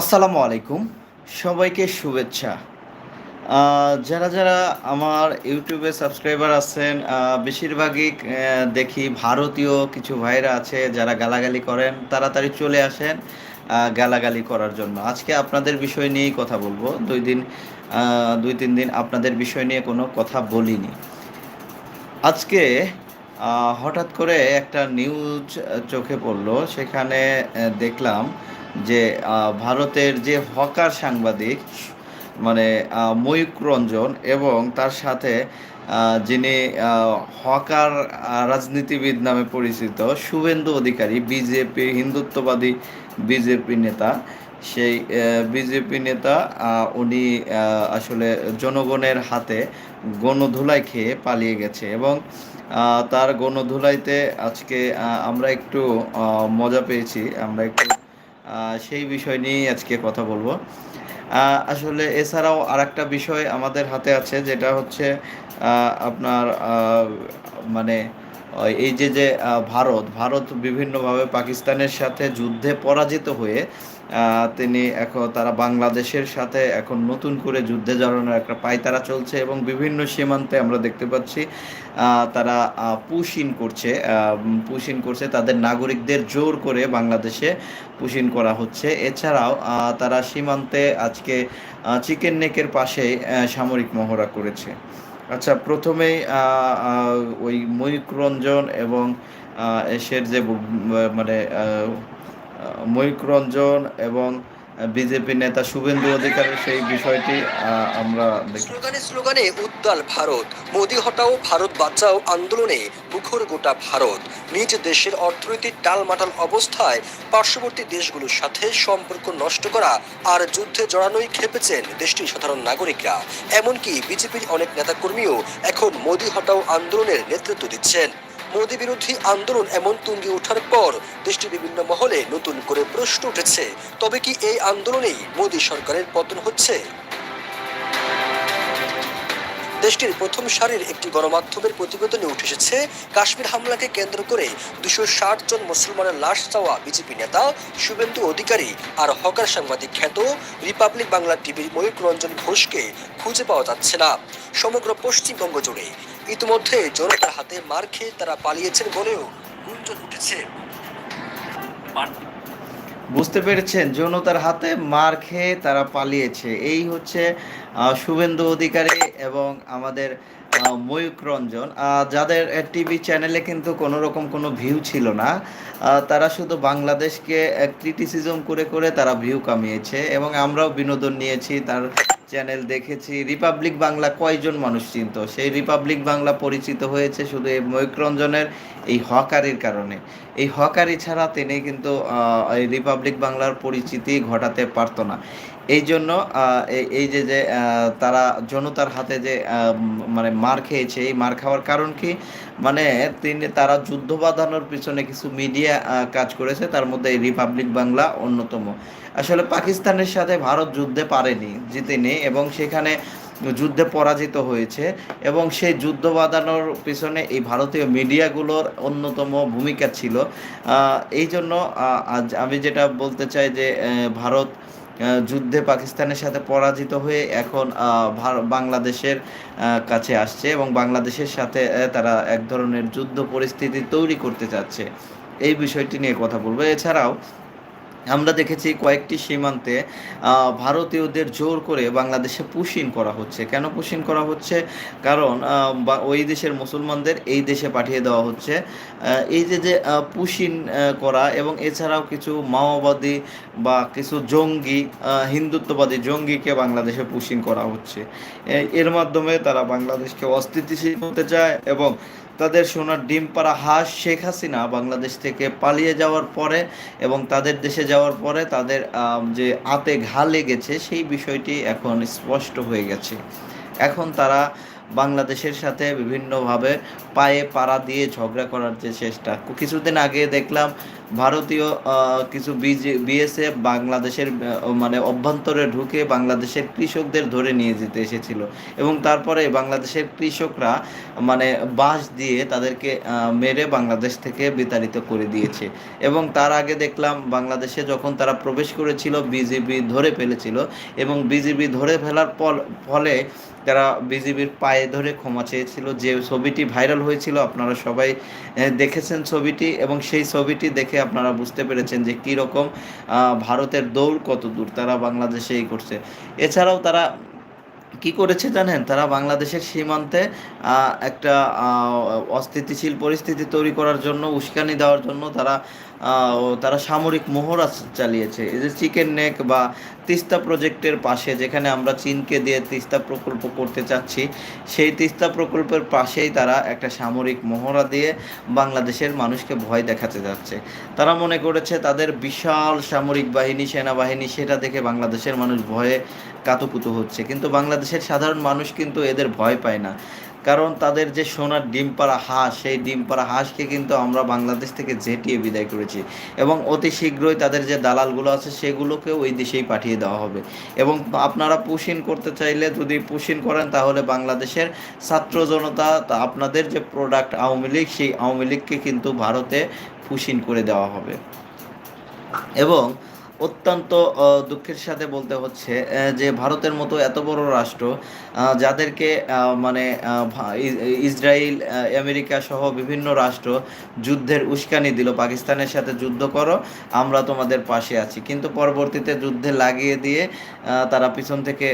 আসসালামু আলাইকুম। সবাইকে শুভেচ্ছা। যারা যারা আমার ইউটিউবে সাবস্ক্রাইবার আছেন বেশিরভাগই দেখি ভারতীয় কিছু ভাইরা আছে যারা গালাগালি করেন, তাড়াতাড়ি চলে আসেন গালাগালি করার জন্য। আজকে আপনাদের বিষয় নিয়েই কথা বলব। দুই দিন দুই তিন দিন আপনাদের বিষয় নিয়ে কোনো কথা বলিনি। আজকে হঠাৎ করে একটা নিউজ চোখে পড়ল। সেখানে দেখলাম যে ভারতের যে হকার সাংবাদিক মানে ময়ূক রঞ্জন এবং তার সাথে যিনি হকার রাজনীতিবিদ নামে পরিচিত শুভেন্দু অধিকারী, বিজেপি, হিন্দুত্ববাদী বিজেপি নেতা, সেই বিজেপি নেতা উনি আসলে জনগণের হাতে গণধুলাই খেয়ে পালিয়ে গেছে এবং তার গণধুলাইতে আজকে আমরা একটু মজা পেয়েছি, আমরা একটু সেই বিষয় নিয়েই আজকে কথা বলব। আসলে এছাড়াও আরেকটা বিষয় আমাদের হাতে আছে, যেটা হচ্ছে আপনার মানে এই যে যে ভারত ভারত বিভিন্নভাবে পাকিস্তানের সাথে যুদ্ধে পরাজিত হয়ে তিনি এখন তারা বাংলাদেশের সাথে এখন নতুন করে যুদ্ধে জড়ানোর একটা পায়তারা চলছে এবং বিভিন্ন সীমান্তে আমরা দেখতে পাচ্ছি তারা পুশ ইন করছে পুশ ইন করছে তাদের নাগরিকদের জোর করে বাংলাদেশে পুশ ইন করা হচ্ছে। এছাড়াও তারা সীমান্তে আজকে চিকেন নেকের আহ, সামরিক মহড়া করেছে। আচ্ছা প্রথমেই ওই ময়ূক রঞ্জন এবং এসের যে মানে আহ, ময়ূক রঞ্জন এবং বিজেপি নেতা শুভেন্দু অধিকারের সেই বিষয়টি আমরা স্লোগানে স্লোগানে উত্তাল ভারত। মোদি হটাও ভারত বাঁচাও আন্দোলনে মুখর গোটা ভারত। নিজ দেশের অর্থনৈতিক টালমাটাল অবস্থায় পার্শ্ববর্তী দেশগুলোর সাথে সম্পর্ক নষ্ট করা আর যুদ্ধে জড়ানোই খেপেছেন দেশটির সাধারণ নাগরিকরা। এমনকি বিজেপির অনেক নেতাকর্মীও এখন মোদি হটাও আন্দোলনের নেতৃত্ব দিচ্ছেন। মোদি বিরোধী আন্দোলন এমন তুঙ্গে ওঠার পর দেশটির বিভিন্ন মহলে নতুন করে প্রশ্ন উঠেছে, তবে কি এই আন্দোলনেই মোদী সরকারের পতন হচ্ছে? দেশটির প্রথম সারির একটি গণমাধ্যমের প্রতিবেদনে উঠে এসেছে, কাশ্মীর হামলাকে কেন্দ্র করে দুশো ষাট জন মুসলমানের লাশ চাওয়া বিজেপি নেতা, শুভেন্দু অধিকারী আর হকার সাংবাদিক খ্যাত রিপাবলিক বাংলা টিভির ময়ূক রঞ্জন ঘোষকে খুঁজে পাওয়া যাচ্ছে না। সমগ্র পশ্চিমবঙ্গ জুড়ে ইতিমধ্যে জনতার হাতে মার খেয়ে তারা পালিয়েছেন বলেও গুঞ্জন উঠেছে। বুঝতে পেরেছেন যৌনতার হাতে মার খেয়ে তারা পালিয়েছে। এই হচ্ছে শুভেন্দু অধিকারী এবং আমাদের ময়ূক রঞ্জন। যাদের টিভি চ্যানেলে কিন্তু কোনো রকম কোনো ভিউ ছিল না তারা শুধু বাংলাদেশকে ক্রিটিসিজম করে করে তারা ভিউ কামিয়েছে এবং আমরাও বিনোদন নিয়েছি। তার চ্যানেল দেখেছি। রিপাবলিক বাংলা কয়জন মানুষ চিনত? সেই রিপাবলিক বাংলা পরিচিত হয়েছে শুধু এই ময়ূক রঞ্জনের এই হকারির কারণে। এই হকারি ছাড়া তিনি কিন্তু এই রিপাবলিক বাংলার পরিচিতি ঘটাতে পারতো না। এই জন্য এই যে যে তারা জনতার হাতে যে মানে মার খেয়েছে, এই মার খাওয়ার কারণ কি? মানে তিনি, তারা যুদ্ধ বাঁধানোর পিছনে কিছু মিডিয়া কাজ করেছে, তার মধ্যে এই রিপাবলিক বাংলা অন্যতম। আসলে পাকিস্তানের সাথে ভারত যুদ্ধে পারেনি, জিতেনি এবং সেখানে যুদ্ধে পরাজিত হয়েছে এবং সেই যুদ্ধ বাঁধানোর পিছনে এই ভারতীয় মিডিয়াগুলোর অন্যতম ভূমিকা ছিল। এই জন্য আজ আমি যেটা বলতে চাই যে ভারত যুদ্ধে পাকিস্তানের সাথে পরাজিত হয়ে এখন বাংলাদেশের কাছে আসছে এবং বাংলাদেশের সাথে তারা এক ধরনের যুদ্ধ পরিস্থিতি তৈরি করতে চাচ্ছে। এই বিষয়টি নিয়ে কথা বলব। এছাড়াও আমরা দেখেছি কয়েকটি সীমান্তে ভারতীয়দের জোর করে বাংলাদেশে পুশিন করা হচ্ছে। কেন পুশিন করা হচ্ছে? কারণ ওই দেশের মুসলমানদের এই দেশে পাঠিয়ে দেওয়া হচ্ছে। এই যে যে পুশিন করা এবং এছাড়াও কিছু মাওবাদী বা কিছু জঙ্গি হিন্দুত্ববাদী জঙ্গিকে বাংলাদেশে পুশিন করা হচ্ছে। এর মাধ্যমে তারা বাংলাদেশকে অস্থিতিশীল হতে চায় এবং তাদের সোনার ডিম পাড়া হাঁস শেখ হাসিনা বাংলাদেশ থেকে পালিয়ে যাওয়ার পরে এবং তাদের দেশে যাওয়ার পরে তাদের যে আতে ঘা লেগেছে সেই বিষয়টি এখন স্পষ্ট হয়ে গেছে। এখন তারা বাংলাদেশের সাথে বিভিন্নভাবে পায়ে পাড়া দিয়ে ঝগড়া করার যে চেষ্টা। কিছুদিন আগে দেখলাম ভারতীয় কিছু বিএসএফ বাংলাদেশের মানে অভ্যন্তরে ঢুকে বাংলাদেশের কৃষকদের ধরে নিয়ে যেতে এসেছিল। এবং তারপরে বাংলাদেশের কৃষকরা মানে বাঁশ দিয়ে তাদেরকে মেরে বাংলাদেশ থেকে বিতাড়িত করে দিয়েছে। এবং তার আগে দেখলাম বাংলাদেশে যখন তারা প্রবেশ করেছিল বিজেপি ধরে ফেলেছিল এবং বিজেপি ধরে ফেলার ফলে তারা বিজেপির পায়ে ধরে ক্ষমা চেয়েছিল, যে ছবিটি ভাইরাল হয়েছিল, আপনারা সবাই দেখেছেন ছবিটি এবং সেই ছবিটি দেখে আপনারা বুঝতে পেরেছেন যে কীরকম ভারতের দৌড় কত দূর তারা বাংলাদেশে এই করছে। এছাড়াও তারা কি করেছে জানেন? তারা বাংলাদেশের সীমান্তে একটা অস্থিতিশীল পরিস্থিতি তৈরি করার জন্য, উস্কানি দেওয়ার জন্য তারা তারা সামরিক মহড়া চালিয়েছে। এই যে চিকেন নেক বা তিস্তা প্রজেক্টের পাশে যেখানে আমরা চীনকে দিয়ে তিস্তা প্রকল্প করতে চাচ্ছি, সেই তিস্তা প্রকল্পের পাশেই তারা একটা সামরিক মহড়া দিয়ে বাংলাদেশের মানুষকে ভয় দেখাতে যাচ্ছে। তারা মনে করেছে তাদের বিশাল সামরিক বাহিনী, সেনাবাহিনী, সেটা দেখে বাংলাদেশের মানুষ ভয়ে কাতুকুতু হচ্ছে। কিন্তু বাংলাদেশের সাধারণ মানুষ কিন্তু এদের ভয় পায় না। কারণ তাদের যে সোনার ডিম পাড়া হাঁস, সেই ডিম পাড়া হাঁসকে কিন্তু আমরা বাংলাদেশ থেকে ঝেঁটিয়ে বিদায় করেছি। এবং অতি শীঘ্রই তাদের যে দালালগুলো আছে, সেগুলোকেও ওই দেশেই পাঠিয়ে দেওয়া হবে। এবং আপনারা পুশিন করতে চাইলে যদি পুশিন করেন, তাহলে বাংলাদেশের ছাত্র জনতা আপনাদের যে প্রোডাক্ট আওয়ামী লীগ, সেই আওয়ামী লীগকে কিন্তু ভারতে পুশিন করে দেওয়া হবে। এবং অত্যন্ত দুঃখের সাথে বলতে হচ্ছে যে ভারতের মতো এত বড় রাষ্ট্র যাদেরকে মানে ইসরায়েল আমেরিকা সহ বিভিন্ন রাষ্ট্র যুদ্ধের উস্কানি দিল, পাকিস্তানের সাথে যুদ্ধ করো, আমরা তোমাদের পাশে আছি। কিন্তু পরবর্তীতে যুদ্ধে লাগিয়ে দিয়ে তারা পিছন থেকে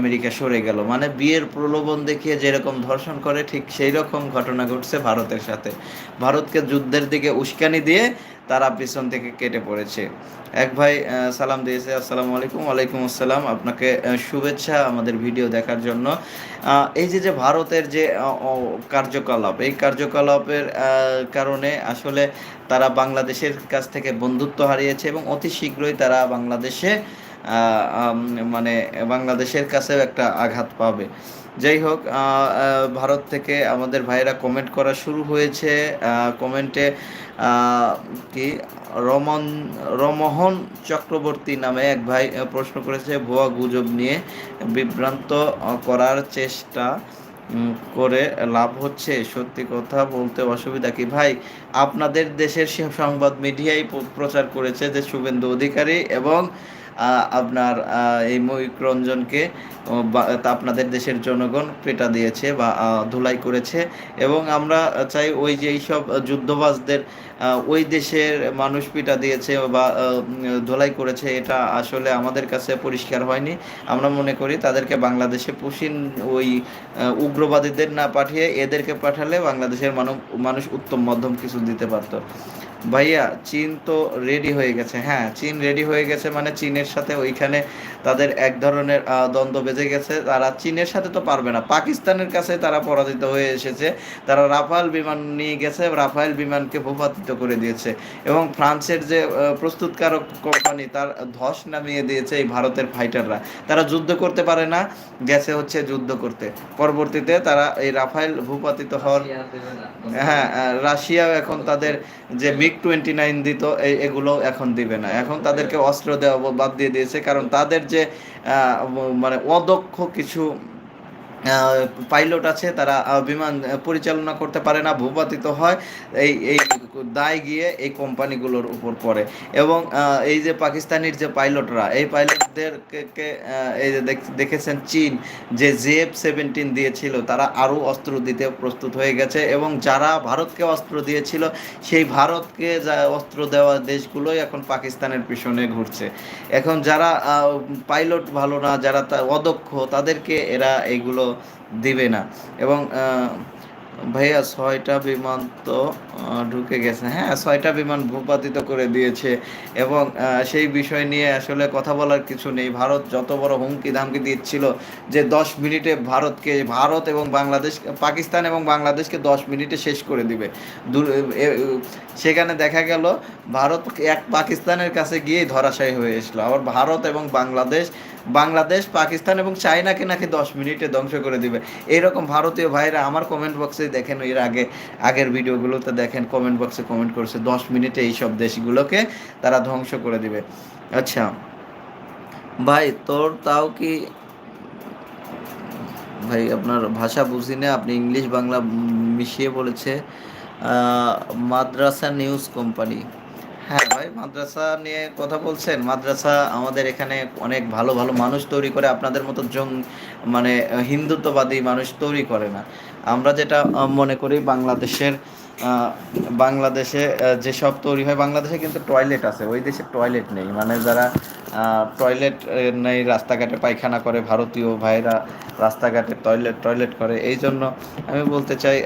আমেরিকা সরে গেল। মানে বিয়ের প্রলোভন দেখিয়ে যেরকম ধর্ষণ করে, ঠিক সেই রকম ঘটনা ঘটছে ভারতের সাথে। ভারতকে যুদ্ধের দিকে উস্কানি দিয়ে তারা পিছন থেকে কেটে পড়েছে। এক ভাই সালাম দিয়েছে, আসসালামু আলাইকুম, ওয়ালাইকুম আসসালাম। আপনাকে শুভেচ্ছা আমাদের ভিডিও দেখার জন্য। এই যে যে ভারতের যে কার্যকলাপ, এই কার্যকলাপের কারণে আসলে তারা বাংলাদেশের কাছ থেকে বন্ধুত্ব হারিয়েছে এবং অতি শীঘ্রই তারা বাংলাদেশে মানে বাংলাদেশের কাছেও একটা আঘাত পাবে। যাই হোক ভারত থেকে আমাদের ভাইরা কমেন্ট করা শুরু হয়েছে। কমেন্টে কি? রমন, রমোহন চক্রবর্তী নামে এক ভাই প্রশ্ন করেছে ভুয়া গুজব নিয়ে বিভ্রান্ত করার চেষ্টা করে লাভ হচ্ছে। সত্যি কথা বলতে অসুবিধা কি? ভাই, আপনাদের দেশের সংবাদ মিডিয়াই প- প্রচার করেছে যে শুভেন্দু অধিকারী এবং আপনার এই ময়ূক রঞ্জনকে বা- তা আপনাদের দেশের জনগণ পেটা দিয়েছে বা ধুলাই করেছে। এবং আমরা চাই ওই যে এইসব যুদ্ধবাজদের ওই দেশের মানুষ পিটা দিয়েছে বা ধুলাই করেছে, এটা আসলে আমাদের কাছে পরিষ্কার হয়নি। আমরা মনে করি তাদেরকে বাংলাদেশে পুশিন ওই উগ্রবাদীদের না পাঠিয়ে এদেরকে পাঠালে বাংলাদেশের মানুষ মানুষ উত্তম মধ্যম কিছু দিতে পারতো। ভাইয়া চীন তো রেডি হয়ে গেছে। হ্যাঁ চীন রেডি হয়ে গেছে মানে চীনের সাথে ওইখানে তাদের এক ধরনের দ্বন্দ্ব বেজে গেছে। তারা চীনের সাথে তো পারবে না। পাকিস্তানের কাছে তারা পরাজিত হয়ে এসেছে। তারা রাফাল বিমান নিয়ে গেছে। রাফায়েল বিমানকে ভূপাতিত করে দিয়েছে। এবং ফ্রান্সের যে প্রস্তুতকারক কোম্পানি তার ধস নামিয়ে দিয়েছে এই ভারতের ফাইটাররা। তারা যুদ্ধ করতে পারে না গেছে হচ্ছে যুদ্ধ করতে। পরবর্তীতে তারা এই রাফায়েল ভূপাতিত হওয়ার হ্যাঁ রাশিয়াও এখন তাদের যে মিগ টোয়েন্টি নাইন দিত এগুলো এখন দিবে না। এখন তাদেরকে অস্ত্র দেওয়া বাদ দিয়ে দিয়েছে, কারণ তাদের যে মানে অদক্ষ কিছু পাইলট আছে, তারা বিমান পরিচালনা করতে পারে না, ভূপাতিত হয়, এই এই দায় গিয়ে এই কোম্পানিগুলোর উপর পড়ে। এবং এই যে পাকিস্তানির যে পাইলটরা এই পাইলটদেরকে এই যে দেখেছেন চীন, যে জেএফ সেভেন্টিন দিয়েছিল, তারা আরও অস্ত্র দিতে প্রস্তুত হয়ে গেছে, এবং যারা ভারতকে অস্ত্র দিয়েছিল, সেই ভারতকে যা, অস্ত্র দেওয়া দেশগুলোই এখন পাকিস্তানের পিছনে ঘুরছে। এখন যারা পাইলট ভালো না, যারা অদক্ষ, তাদেরকে এরা এইগুলো দিবে না। এবং ভাইয়া ছয়টা বিমান তো ঢুকে গেছে। হ্যাঁ ছয়টা বিমান ভূপাতিত করে দিয়েছে। এবং সেই বিষয় নিয়ে আসলে কথা বলার কিছু নেই। ভারত যত বড় হুমকি ধামকি দিচ্ছিল যে দশ মিনিটে ভারতকে, ভারত এবং বাংলাদেশ পাকিস্তান এবং বাংলাদেশকে দশ মিনিটে শেষ করে দিবে। সেখানে দেখা গেল, ভারত এক পাকিস্তানের কাছে গিয়েই ধরাশায়ী হয়ে এসলো। আবার ভারত এবং বাংলাদেশ বাংলাদেশ, পাকিস্তান এবং চায়নাকে নাকি দশ মিনিটে ধ্বংস করে দিবে। এইরকম ভারতীয় ভাইরা আমার কমেন্ট বক্সে দেখেন, এর আগে, আগের ভিডিওগুলোতে দেখেন কমেন্ট বক্সে কমেন্ট করছে, দশ মিনিটে এইসব দেশগুলোকে তারা ধ্বংস করে দিবে। আচ্ছা ভাই, তোর তাও কি, ভাই, আপনার ভাষা বুঝি না, আপনি ইংলিশ বাংলা মিশিয়ে বলেছে মাদ্রাসা নিউজ কোম্পানি হ্যাঁ ভাই, মাদ্রাসা নিয়ে কথা বলছেন। মাদ্রাসা আমাদের এখানে অনেক ভালো ভালো মানুষ তৈরি করে, আপনাদের মতো জং মানে হিন্দুত্ববাদী মানুষ তৈরি করে না। আমরা যেটা মনে করি বাংলাদেশের বাংলাদেশে যেসব তৈরি হয়, বাংলাদেশে কিন্তু টয়লেট আছে, ওই দেশে টয়লেট নেই। মানে যারা টয়লেট নেই, রাস্তাঘাটে পায়খানা করে, ভারতীয় ভাইরা রাস্তাঘাটে টয়লেট টয়লেট করে, এই জন্য আমি বলতে চাই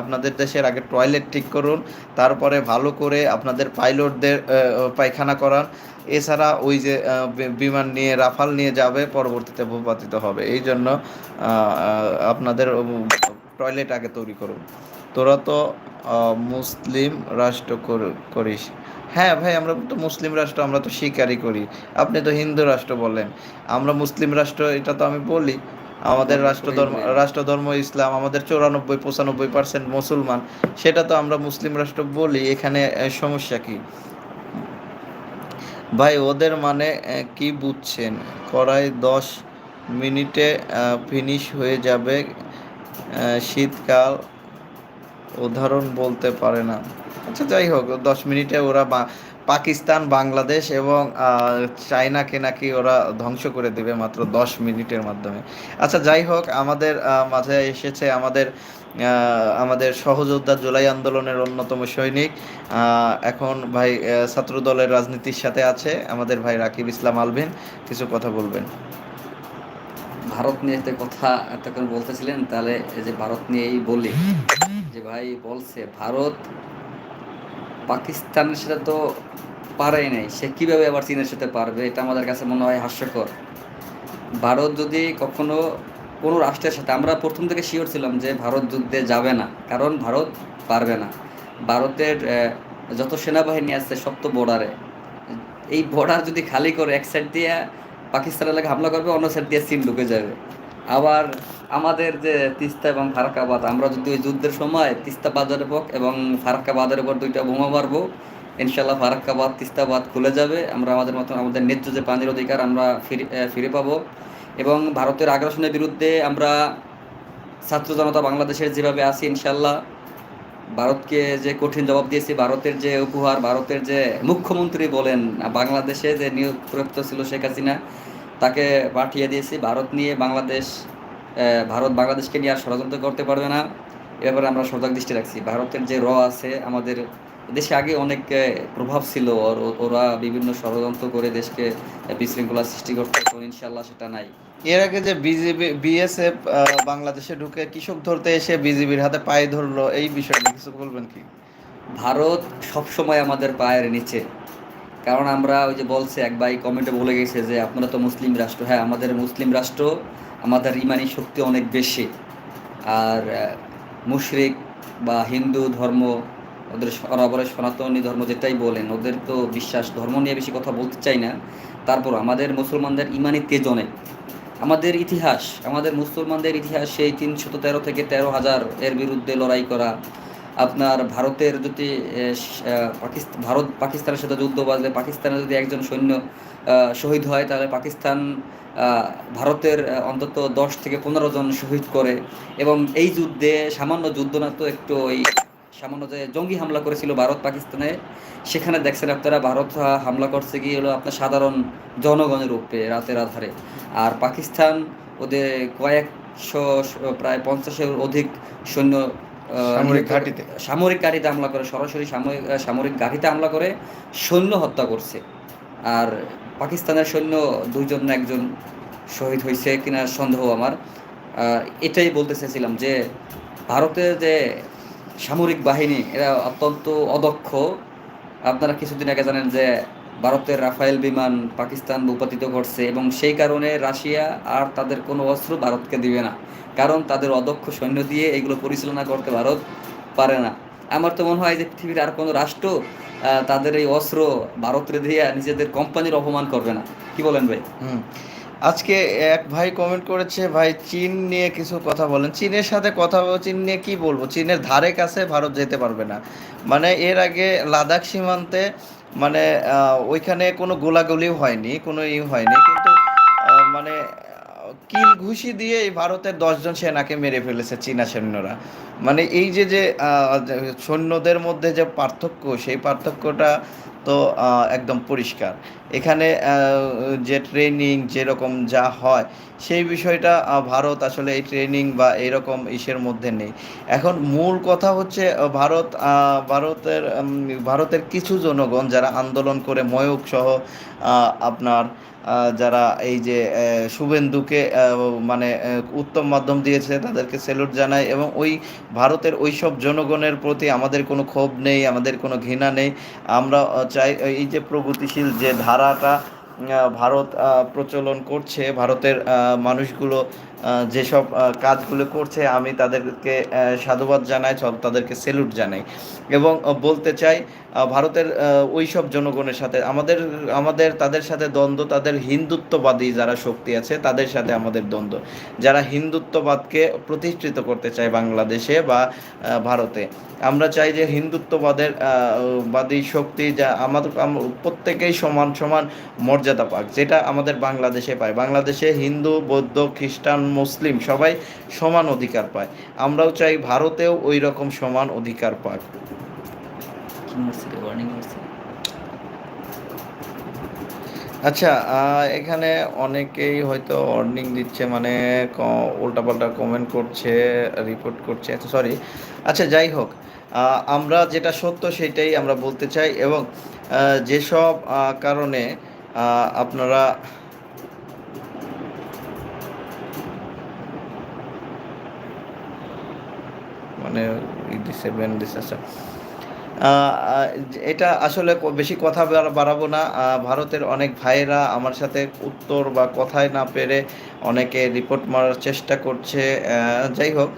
আপনাদের দেশের আগে টয়লেট ঠিক করুন, তারপরে ভালো করে আপনাদের পাইলটদের পায়খানা করান। এছাড়া ওই যে বিমান নিয়ে, রাফাল নিয়ে যাবে, পরবর্তীতে ভূপাতিত হবে। এই জন্য আপনাদের টয়লেট আগে তৈরি করুন। তোরা তো মুসলিম রাষ্ট্র কর- করিস। হ্যাঁ ভাই আমরা তো মুসলিম রাষ্ট্র আমরা তো স্বীকারই করি। আপনি তো হিন্দু রাষ্ট্র বলেন। আমরা মুসলিম রাষ্ট্র এটা তো আমি বলি। আমাদের রাষ্ট্র ধর্ম রাষ্ট্র ধর্ম ইসলাম আমাদের চৌরানব্বই পঁচানব্বই পার্সেন্ট মুসলমান। সেটা তো আমরা মুসলিম রাষ্ট্র বলি এখানে সমস্যা কি? ভাই ওদের মানে কি বুঝছেন? কড়াই দশ মিনিটে ফিনিশ হয়ে যাবে শীতকাল উদাহরণ বলতে পারে না। আচ্ছা যাই হোক, দশ মিনিটে ওরা পাকিস্তান, বাংলাদেশ এবং চায়নাকে নাকি ওরা ধ্বংস করে দেবে মাত্র দশ মিনিটের মাধ্যমে। আচ্ছা যাই হোক, আমাদের মাঝে এসেছে আমাদের আমাদের সহযোদ্ধা জুলাই আন্দোলনের অন্যতম সৈনিক। এখন ভাই ছাত্র দলের রাজনীতির সাথে আছে আমাদের ভাই রাকিব ইসলাম আলভিন। কিছু কথা বলবেন। ভারত নিয়ে একটা কথা এতক্ষণ বলতেছিলেন, তাহলে এই যে ভারত নিয়েই বলি। যে ভাই বলছে, ভারত পাকিস্তানের সাথে তো পারেই নাই। সে কীভাবে আবার চীনের সাথে পারবে? এটা আমাদের কাছে মনে হয় হাস্যকর। ভারত যদি কখনো কোনো রাষ্ট্রের সাথে, আমরা প্রথম থেকে শিওর ছিলাম যে ভারত যুদ্ধে যাবে না, কারণ ভারত পারবে না। ভারতের যত সেনাবাহিনী আছে সব তো বর্ডারে এই বর্ডার যদি খালি করে এক সাইড দিয়ে পাকিস্তান এলাকা হামলা করবে, অন্য সাইড দিয়ে চীন ঢুকে যাবে। আবার আমাদের যে তিস্তা এবং ফারাক্কাবাদ, আমরা যদি ওই যুদ্ধের সময় তিস্তা বাজারের পক এবং ফারাক্কাবাদের উপর দুইটা বোমা মারবো ইনশাল্লাহ ফারাক্কাবাদ, তিস্তাবাদ খুলে যাবে। আমরা আমাদের মতন আমাদের ন্যায্য যে পানির অধিকার আমরা ফিরে ফিরে পাবো। এবং ভারতের আগ্রাসনের বিরুদ্ধে আমরা ছাত্র জনতা বাংলাদেশের যেভাবে আছি ইনশাল্লাহ ভারতকে যে কঠিন জবাব দিয়েছি, ভারতের যে উপহার, ভারতের যে মুখ্যমন্ত্রী বলেন, বাংলাদেশে যে নিয়োগ প্রাপ্ত ছিল শেখ হাসিনা তাকে পাঠিয়ে দিয়েছি। ভারত নিয়ে বাংলাদেশ ভারত বাংলাদেশকে নিয়ে আর ষড়যন্ত্র করতে পারবে না। এ ব্যাপারে আমরা সজাগ দৃষ্টি রাখছি। ভারতের যে র আছে আমাদের দেশে আগে অনেক প্রভাব ছিল। ওর ওরা বিভিন্ন ষড়যন্ত্র করে দেশকে বিশৃঙ্খলা সৃষ্টি করতে ইনশাল্লাহ সেটা নাই। এর আগে যে বিজেপি বিএসএফ বাংলাদেশে ঢুকে কৃষক ধরতে এসে বিজেপির হাতে পায়ে ধরলো এই বিষয়ে কিছু বলবেন কি? ভারত সবসময় আমাদের পায়ের নিচে। কারণ আমরা ওই যে বলছে, এক ভাই কমেন্টে বলে গেছে যে, আপনারা তো মুসলিম রাষ্ট্র। হ্যাঁ আমাদের মুসলিম রাষ্ট্র, আমাদের ইমানি শক্তি অনেক বেশি। আর মুশরিক বা হিন্দু ধর্ম, ওদের বরাবরের সনাতনী ধর্ম যেটাই বলেন, ওদের তো বিশ্বাস, ধর্ম নিয়ে বেশি কথা বলতে চাই না। তারপর আমাদের মুসলমানদের ইমানি তেজ অনেক। আমাদের ইতিহাস, আমাদের মুসলমানদের ইতিহাস সেই তিনশত তেরো থেকে তেরো হাজার এর বিরুদ্ধে লড়াই করা আপনার ভারতের যদি পাকিস্তান ভারত পাকিস্তানের সাথে যুদ্ধ বাজলে পাকিস্তানে যদি একজন সৈন্য শহীদ হয়, তাহলে পাকিস্তান ভারতের অন্তত দশ থেকে পনেরো জন শহীদ করে। এবং এই যুদ্ধে সামান্য যুদ্ধ না তো একটু ওই সামান্য যে জঙ্গি হামলা করেছিল ভারত পাকিস্তানে, সেখানে দেখছেন আপনারা, ভারত হামলা করছে কি হলো আপনার সাধারণ জনগণের উপরে, রাতের আধারে। আর পাকিস্তান ওদের কয়েকশো, প্রায় পঞ্চাশের অধিক সৈন্য সামরিক ঘাঁটিতে। সামরিক ঘাঁটিতে হামলা করে সরাসরি সামরিক সামরিক ঘাঁটিতে হামলা করে সৈন্য হত্যা করছে। আর পাকিস্তানের সৈন্য দুইজন না একজন শহীদ হয়েছে কিনা সন্দেহ আমার। এটাই বলতে চাইছিলাম যে ভারতের যে সামরিক বাহিনী এরা অত্যন্ত অদক্ষ। আপনারা কিছুদিন আগে জানেন যে ভারতের রাফায়েল বিমান পাকিস্তান ভূপাতিত করছে এবং সেই কারণে রাশিয়া আর তাদের কোনো অস্ত্র ভারতকে দিবে না। কারণ তাদের অদক্ষ সৈন্য দিয়ে এগুলো পরিচালনা করতে ভারত পারে না। আমার তো মনে হয় যে পৃথিবীর আর কোনো রাষ্ট্র তাদের এই অস্ত্র ভারতের দিয়ে নিজেদের কোম্পানির অপমান করবে না। কি বলেন ভাই? আজকে এক ভাই কমেন্ট করেছে, ভাই, চীন নিয়ে কিছু কথা বলেন। চীনের সাথে কথা চীন নিয়ে কি বলব? চীনের ধারে কাছে ভারত যেতে পারবে না। মানে এর আগে লাদাখ সীমান্তে মানে ওইখানে কোনো গোলাগুলিও হয়নি, কোনো ই হয়নি, কিন্তু মানে কিল ঘুষি দিয়ে ভারতের দশজন সেনাকে মেরে ফেলেছে চীনা সৈন্যরা। মানে এই যে যে সৈন্যদের মধ্যে যে পার্থক্য, সেই পার্থক্যটা তো একদম পরিষ্কার। এখানে যে ট্রেনিং যেরকম যা হয়, সেই বিষয়টা ভারত আসলে এই ট্রেনিং বা এরকম ইসের মধ্যে নেই। এখন মূল কথা হচ্ছে ভারত ভারতের ভারতের কিছু জনগণ যারা আন্দোলন করে ময়ূক সহ আপনার যারা এই যে শুভেন্দুকে মানে উত্তম মাধ্যম দিয়েছে, তাদেরকে স্যালুট জানায় এবং ওই ভারতের ওই সব জনগণের প্রতি আমাদের কোনো ক্ষোভ নেই, আমাদের কোনো ঘৃণা নেই। আমরা চাই এই যে প্রগতিশীল যে ধারাটা ভারত প্রচলন করছে, ভারতের মানুষগুলো যেসব কাজগুলো করছে, আমি তাদেরকে সাধুবাদ জানাই তাদেরকে স্যালুট জানাই। এবং বলতে চাই ভারতের ওই সব জনগণের সাথে, আমাদের আমাদের, তাদের সাথে দ্বন্দ্ব, তাদের হিন্দুত্ববাদী যারা শক্তি আছে, তাদের সাথে আমাদের দ্বন্দ্ব। যারা হিন্দুত্ববাদকে প্রতিষ্ঠিত করতে চায় বাংলাদেশে বা ভারতে। আমরা চাই যে হিন্দুত্ববাদের বাদী শক্তি যা আমাদের প্রত্যেকেই সমান সমান মর্যাদা পাক, যেটা আমাদের বাংলাদেশে পায়। বাংলাদেশে হিন্দু, বৌদ্ধ, খ্রিস্টান মুসলিম সবাই সমান অধিকার পায়। আমরাও চাই ভারতেও ওই রকম সমান অধিকার পাক। আচ্ছা এখানে অনেকেই হয়তো ওয়ার্নিং দিচ্ছে মানে উল্টাপাল্টা কমেন্ট করছে রিপোর্ট করছে আচ্ছা সরি আচ্ছা যাই হোক আমরা যেটা সত্য সেটাই আমরা বলতে চাই এবং যেসব কারণে আপনারা মানে দিছে ব্যান দিছে আচ্ছা এটা আসলে বেশি কথা বাড়াবো না। ভারতের অনেক ভাইয়েরা আমার সাথে উত্তর বা কথায় না পেরে অনেকে রিপোর্ট মারার চেষ্টা করছে। যাই হোক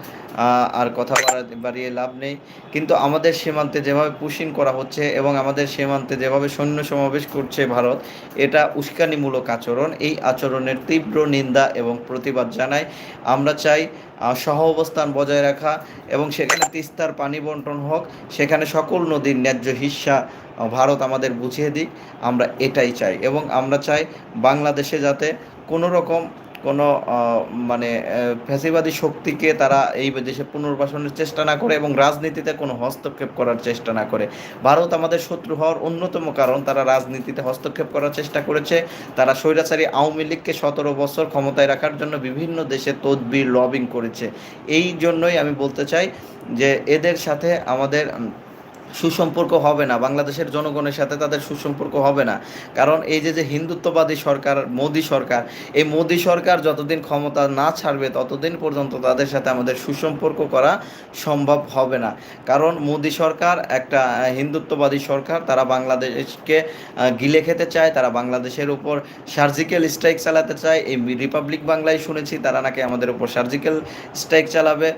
আর কথা বাড়া- বাড়িয়ে লাভ নেই। কিন্তু আমাদের সীমান্তে যেভাবে পুশিং করা হচ্ছে এবং আমাদের সীমান্তে যেভাবে সৈন্য সমাবেশ করছে ভারত, এটা উস্কানিমূলক আচরণ। এই আচরণের তীব্র নিন্দা এবং প্রতিবাদ জানাই। আমরা চাই সহ অবস্থান বজায় রাখা এবং সেখানে তিস্তার পানি বন্টন হোক, সেখানে সকল নদীর ন্যায্য হিস্সা ভারত আমাদের বুঝিয়ে দিক। আমরা এটাই চাই এবং আমরা চাই বাংলাদেশে যাতে কোনো রকম কোনো মানে ফ্যাসিবাদী শক্তিকে তারা এই দেশে পুনর্বাসনের চেষ্টা না করে এবং রাজনীতিতে কোনো হস্তক্ষেপ করার চেষ্টা না করে। ভারত আমাদের শত্রু হওয়ার অন্যতম কারণ, তারা রাজনীতিতে হস্তক্ষেপ করার চেষ্টা করেছে। তারা স্বৈরাচারী আওয়ামী লীগকে সতেরো বছর ক্ষমতায় রাখার জন্য বিভিন্ন দেশে তদবির, লবিং করেছে। এই জন্যই আমি বলতে চাই যে, এদের সাথে আমাদের সুসম্পর্ক হবে না, বাংলাদেশের জনগণের সাথে তাদের সুসম্পর্ক হবে না। কারণ এই যে যে হিন্দুত্ববাদী সরকার, মোদী সরকার, এই মোদী সরকার যতদিন ক্ষমতা না ছাড়বে ততদিন পর্যন্ত তাদের সাথে আমাদের সুসম্পর্ক করা সম্ভব হবে না। কারণ মোদী সরকার একটা হিন্দুত্ববাদী সরকার, তারা বাংলাদেশকে গিলে খেতে চায়, তারা বাংলাদেশের উপর সার্জিক্যাল স্ট্রাইক চালাতে চায়। এই রিপাবলিক বাংলায় শুনেছি, তারা নাকি আমাদের উপর সার্জিক্যাল স্ট্রাইক চালাবে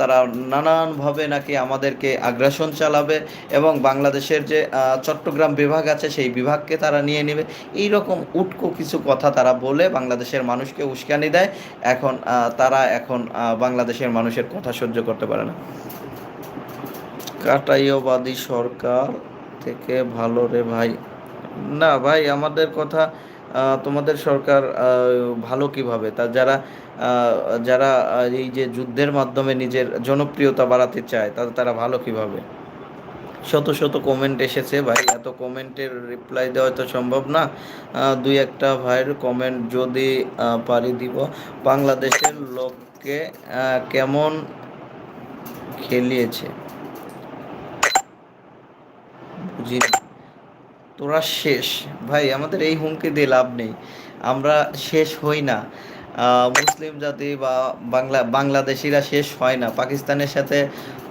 তারা নানানভাবে নাকি আমাদেরকে আগ্রাসন চালাবে। এবং বাংলাদেশের যে চট্টগ্রাম বিভাগ আছে সেই বিভাগকে তারা নিয়ে নেবে। এই রকম উটকো কিছু কথা তারা বলে বাংলাদেশের মানুষকে উস্কানি দেয়। এখন তারা এখন বাংলাদেশের মানুষের কথা সহ্য করতে পারে না। কাটাইওবাদী সরকার থেকে ভালো রে ভাই। না ভাই, আমাদের কথা তোমাদের সরকার ভালো কীভাবে? তা যারা যারা এই যে যুদ্ধের মাধ্যমে নিজের জনপ্রিয়তা বাড়াতে চায়, তাদের তারা ভালো কীভাবে? শত শত কমেন্ট এসেছে। ভাই, এত কমেন্টের রিপ্লাই দেওয়া তো সম্ভব না। দুই একটা ভাইয়ের কমেন্ট যদি পারি দিব। বাংলাদেশের লোককে কেমন খেলিয়েছে? বুঝিনি। তোরা শেষ। ভাই, আমাদের এই হুমকি দিয়ে লাভ নেই। আমরা শেষ হই না। মুসলিম জাতি বা বাংলা, বাংলাদেশিরা শেষ হয় না। পাকিস্তানের সাথে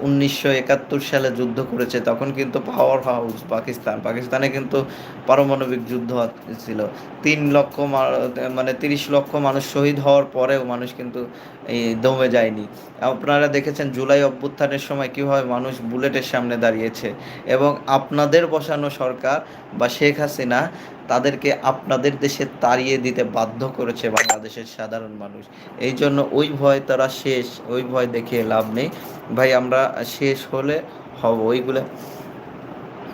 উনিশশো একাত্তর সালে যুদ্ধ করেছে, তখন কিন্তু পাওয়ার হাউস পাকিস্তান। পাকিস্তানে কিন্তু পারমাণবিক যুদ্ধ ছিল। তিন লক্ষ মানে তিরিশ লক্ষ মানুষ শহীদ হওয়ার পরেও মানুষ কিন্তু এই দমে যায়নি। আপনারা দেখেছেন জুলাই অভ্যুত্থানের সময় কীভাবে মানুষ বুলেটের সামনে দাঁড়িয়েছে এবং আপনাদের বসানো সরকার বা শেখ হাসিনা তাদেরকে আপনাদের দেশে তাড়িয়ে দিতে বাধ্য করেছে বাংলাদেশের সাধারণ মানুষ। এই জন্য ওই ভয় তারা শেষ, ওই ভয় দেখিয়ে লাভ নেই। ভাই, আমরা শেষ হলে হব, ওইগুলো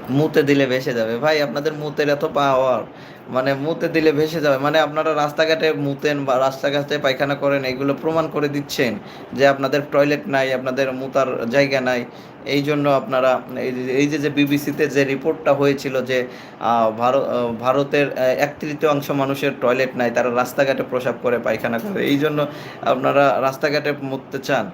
মুতে দিলে ভেসে যাবে। ভাই, আপনাদের মুতের এত পাওয়ার মানে মুতে দিলে ভেসে যাবে। মানে আপনারা রাস্তাঘাটে মুতেন বা রাস্তাঘাটে পায়খানা করেন, এগুলো প্রমাণ করে দিচ্ছেন যে আপনাদের টয়লেট নাই, আপনাদের মুতার জায়গা নাই। এই জন্য আপনারা এই যে- যে বিবিসিতে যে রিপোর্টটা হয়েছিল যে ভারত ভারতের এক তৃতীয়াংশ মানুষের টয়লেট নাই তারা রাস্তাঘাটে প্রসাব করে পায়খানা করে এই জন্য আপনারা রাস্তাঘাটে মুততে চান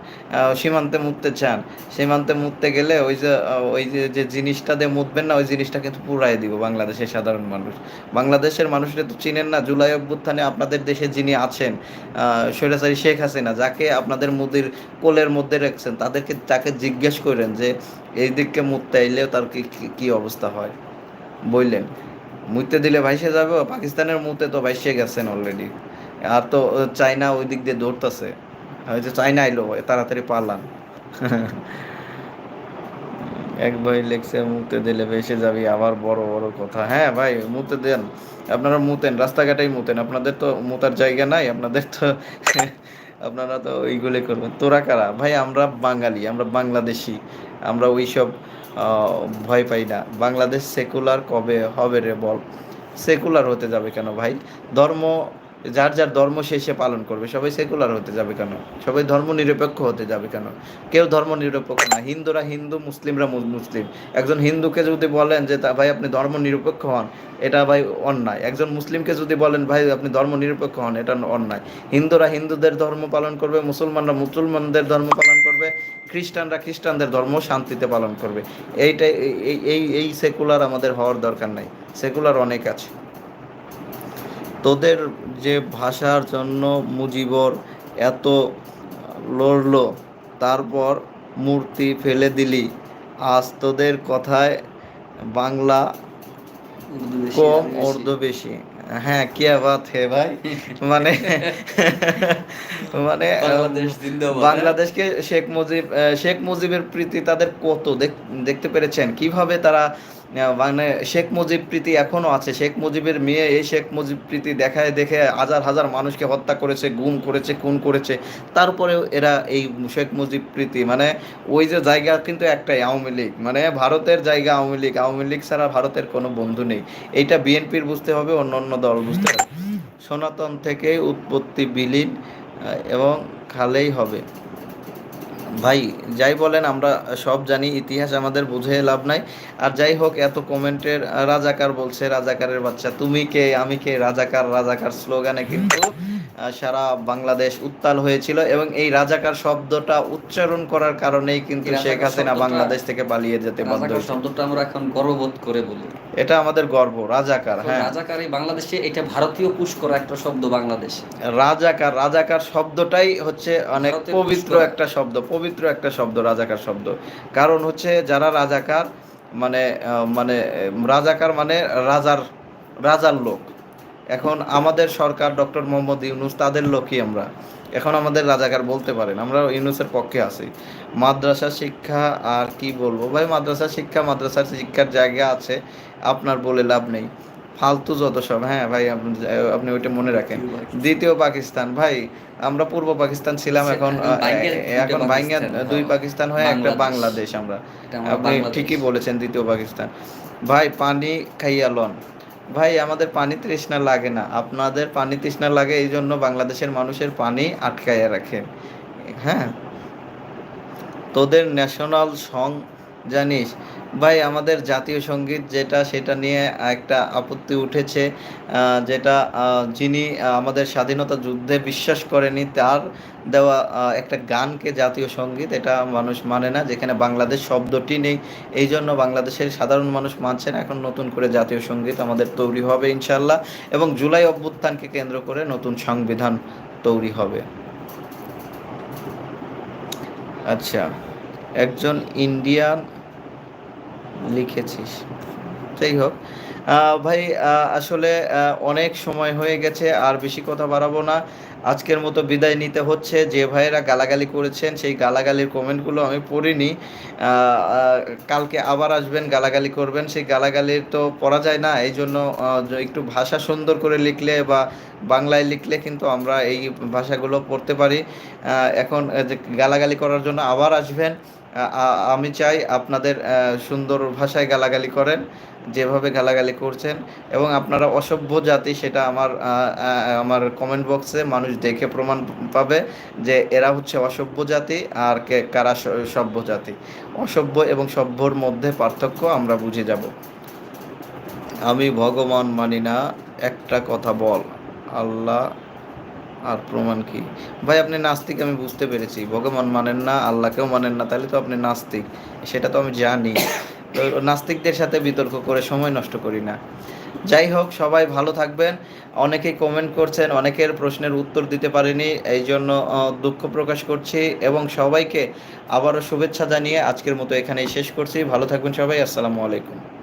সীমান্তে মুততে চান সীমান্তে মুততে গেলে ওই যে ওই যে যে জিনিসটা দিয়ে মুতবেন না ওই জিনিসটা কিন্তু পুরাই দিব বাংলাদেশের সাধারণ মানুষ। বাংলাদেশের মানুষরা তো চিনেন না জুলাই অভ্যুত্থানে আপনাদের দেশে যিনি আছেন আহ, স্বৈরাচারী শেখ হাসিনা যাকে আপনাদের মুদির কোলের মধ্যে রাখছেন তাদেরকে তাকে জিজ্ঞেস করেন যে এই দিককে মুততে আইলেও তার কি, কি- অবস্থা হয়? বললেন মুইতে দিলে ভাইসে যাবে পাকিস্তানের মুতে তো ভাইসে গেছেন অলরেডি আর তো চায়না ওই দিক দিয়ে দৌড়তেছে। হয়তো চায়না আইলো তাড়াতাড়ি পারলাম এক ভাই লেখছে, মুতে দিলে ভেসে যাবি, আবার বড় বড় কথা। হ্যাঁ ভাই, মুতে দেন। আপনারা মুতেন, রাস্তাঘাটেই মুতেন। আপনাদের তো মুতার জায়গা নাই, আপনাদের তো আপনারা তো ওইগুলো করবেন। তোরা কারা? ভাই, আমরা বাঙালি, আমরা বাংলাদেশি। আমরা ওই সব ভয় পাই না। বাংলাদেশ সেকুলার কবে হবে রে বল? সেকুলার হতে যাবে কেন ভাই? ধর্ম যার যার ধর্ম সে পালন করবে। সবাই সেকুলার হতে যাবে কেন? সবাই ধর্ম নিরপেক্ষ হতে যাবে কেন? কেউ ধর্ম নিরপেক্ষ না। হিন্দুরা হিন্দু, মুসলিমরা মুসলিম। একজন হিন্দুকে যদি বলেন যে, তা ভাই আপনি ধর্ম নিরপেক্ষ হন, এটা ভাই অন্যায়। একজন মুসলিমকে যদি বলেন, ভাই আপনি ধর্ম নিরপেক্ষ হন, এটা অন্যায়। হিন্দুরা হিন্দুদের ধর্ম পালন করবে, মুসলমানরা মুসলমানদের ধর্ম পালন করবে, খ্রিস্টানরা খ্রিস্টানদের ধর্ম শান্তিতে পালন করবে। এইটাই এই- এই এই এই সেকুলার আমাদের হওয়ার দরকার নাই। সেকুলার অনেক আছে। তোদের যে ভাষার জন্য মুজিবর এত লড়লো তারপর মূর্তি ফেলে দিলি। আজ তোদের কথায় বাংলা বেশি, কম আরবি বেশি। উর্দু বেশি। হ্যাঁ কিয়া বাত হে ভাই? মানে মানে বাংলাদেশকে শেখ মুজিব শেখ মুজিবের প্রীতি তাদের কত? দেখ- দেখতে পেরেছেন? কীভাবে তারা মানে শেখ মুজিব প্রীতি এখনও আছে। শেখ মুজিবের মেয়ে এই শেখ মুজিব প্রীতি দেখায় দেখে হাজার হাজার মানুষকে হত্যা করেছে, গুম করেছে, খুন করেছে। তারপরেও এরা এই শেখ মুজিব প্রীতি মানে ওই যে জায়গা কিন্তু একটাই, আওয়ামী লীগ। মানে ভারতের জায়গা আওয়ামী লীগ আওয়ামী লীগ ছাড়া ভারতের কোনো বন্ধু নেই। এইটা বিএনপির বুঝতে হবে, অন্য অন্য দল বুঝতে হবে। সনাতন থেকে উৎপত্তি বিলীন এবং খালেই হবে। ভাই, যাই বলেন, আমরা সব জানি, ইতিহাস আমাদের বুঝে লাভ নাই। আর যাই হোক, এত কমেন্টের, রাজাকার বলছে, রাজাকারের বাচ্চা, তুমি কে, আমি কে, রাজাকার রাজাকার স্লোগানে কিন্তু সারা বাংলাদেশ উত্তাল হয়েছিল এবং এই রাজাকার শব্দটা উচ্চারণ করার কারণেই কিন্তু শেখ হাসিনা বাংলাদেশ থেকে পালিয়ে যেতে বাধ্য শব্দটা আমরা এখন গর্ববোধ করে বলি। এটা আমাদের গর্ব রাজাকার হ্যাঁ। রাজাকার এই বাংলাদেশে এটা ভারতীয় পুশ করা একটা শব্দ বাংলাদেশে। রাজাকার রাজাকার শব্দটাই হচ্ছে অনেক পবিত্র একটা শব্দ পবিত্র একটা শব্দ রাজাকার শব্দ। কারণ হচ্ছে যারা রাজাকার মানে মানে রাজাকার মানে রাজার রাজার লোক। এখন আমাদের সরকার ডক্টর মোহাম্মদ ইউনুস তাদের লোকই আমরা। এখন আমাদের রাজাকার বলতে পারেন আমরা ইউনুসের পক্ষে আছি। মাদ্রাসা শিক্ষা আর কি বলব? ভাই মাদ্রাসা শিক্ষা মাদ্রাসার শিক্ষার জায়গা আছে আপনার বলে লাভ নেই। ফালতু যত সব হ্যাঁ ভাই আপনি ওইটা মনে রাখেন। দ্বিতীয় পাকিস্তান ভাই আমরা পূর্ব পাকিস্তান ছিলাম এখন এখন পাকিস্তান, দুই হ্যাঁ। পাকিস্তান হয়ে একটা বাংলাদেশ। বাংলাদেশ আমরা। আপনি ঠিকই বলেছেন দ্বিতীয় পাকিস্তান। ভাই পানি খাইয়া লন। ভাই, আমাদের পানি তৃষ্ণা লাগে না। আপনাদের পানি তৃষ্ণা লাগে এই জন্য বাংলাদেশের মানুষের পানি আটকায় রাখেন হ্যাঁ? তোদের ন্যাশনাল সং জানিস? ভাই, আমাদের জাতীয় সংগীত যেটা, সেটা নিয়ে একটা আপত্তি উঠেছে যেটা যিনি আমাদের স্বাধীনতা যুদ্ধে বিশ্বাস করেনি তার দেওয়া একটা গানকে জাতীয় সংগীত, এটা মানুষ মানে না, যেখানে বাংলাদেশ শব্দটি নেই। এই জন্য বাংলাদেশের সাধারণ মানুষ মানছে না, এখন নতুন করে জাতীয় সংগীত আমাদের তৈরি হবে ইনশাল্লাহ এবং জুলাই অভ্যুত্থানকে কেন্দ্র করে নতুন সংবিধান তৈরি হবে। আচ্ছা একজন ইন্ডিয়ান লিখেছিস। যাই হোক ভাই আসলে অনেক সময় হয়ে গেছে, আর বেশি কথা বাড়াবো না। আজকের মতো বিদায় নিতে হচ্ছে। যে ভাইয়েরা গালাগালি করেছেন, সেই গালাগালির কমেন্টগুলো আমি পড়িনি। কালকে আবার আসবেন, গালাগালি করবেন। সেই গালাগালির তো পড়া যায় না, এই জন্য একটু ভাষা সুন্দর করে লিখলে বা বাংলায় লিখলে কিন্তু আমরা এই ভাষাগুলো পড়তে পারি। এখন গালাগালি করার জন্য আবার আসবেন। আমি চাই আপনাদের সুন্দর ভাষায় গালাগালি করেন, যেভাবে গালাগালি করছেন, এবং আপনারা অসভ্য জাতি, সেটা আমার আমার কমেন্ট বক্সে মানুষ দেখে প্রমাণ পাবে যে এরা হচ্ছে অসভ্য জাতি আর কে, কারা সভ্য জাতি। অসভ্য এবং সভ্যর মধ্যে পার্থক্য আমরা বুঝে যাব। আমি ভগবান মানি না, একটা কথা বল, আল্লাহ আর প্রমাণ কি? ভাই, আপনি নাস্তিক, আমি বুঝতে পেরেছি। ভগবান মানেন না, আল্লাহকেও মানেন না তাহলে তো আপনি নাস্তিক। সেটা তো আমি জানি। নাস্তিকদের সাথে বিতর্ক করে সময় নষ্ট করি না। যাই হোক, সবাই ভালো থাকবেন। অনেকেই কমেন্ট করছেন, অনেকের প্রশ্নের উত্তর দিতে পারিনি এই জন্য দুঃখ প্রকাশ করছি এবং সবাইকে আবারও শুভেচ্ছা জানিয়ে আজকের মতো এখানেই শেষ করছি। ভালো থাকবেন সবাই, আসসালামু আলাইকুম।